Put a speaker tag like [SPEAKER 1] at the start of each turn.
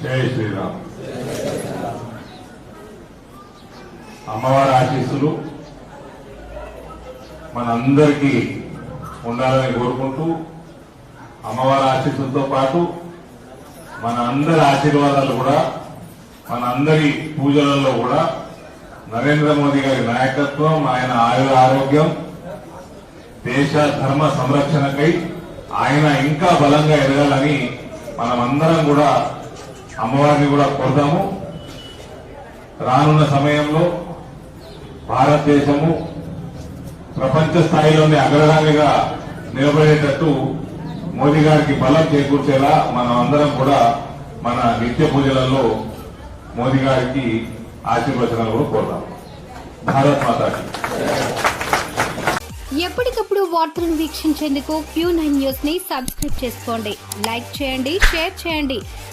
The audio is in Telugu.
[SPEAKER 1] జై శ్రీరామ్. అమ్మవారి ఆశీస్సులు మనందరికీ ఉండాలని కోరుకుంటూ అమ్మవారి ఆశీస్సులతో పాటు మన అందరి ఆశీర్వాదాలు కూడా మన అందరి పూజలలో కూడా నరేంద్ర మోదీ గారి నాయకత్వం ఆయన ఆయుర ఆరోగ్యం దేశ ధర్మ సంరక్షణకై ఆయన ఇంకా బలంగా ఎదగాలని మనమందరం కూడా అమ్మవారిని కూడా కోరుదాము. రానున్న సమయంలో భారతదేశము ప్రపంచ స్థాయిలోనే అగ్రగామిగా నిలబడేటట్టు మోదీ గారికి బలం చేకూర్చేలా మనం అందరం కూడా మన నిత్య పూజలలో మోదీ గారికి ఆశీర్వచనాలు కూడా కోరుతాం భారత్ మాతాకి.
[SPEAKER 2] ఎప్పటికప్పుడు వార్తలను వీక్షించేందుకు క్యూ నైన్ న్యూస్ని సబ్స్క్రైబ్ చేసుకోండి. లైక్ చేయండి షేర్ చేయండి.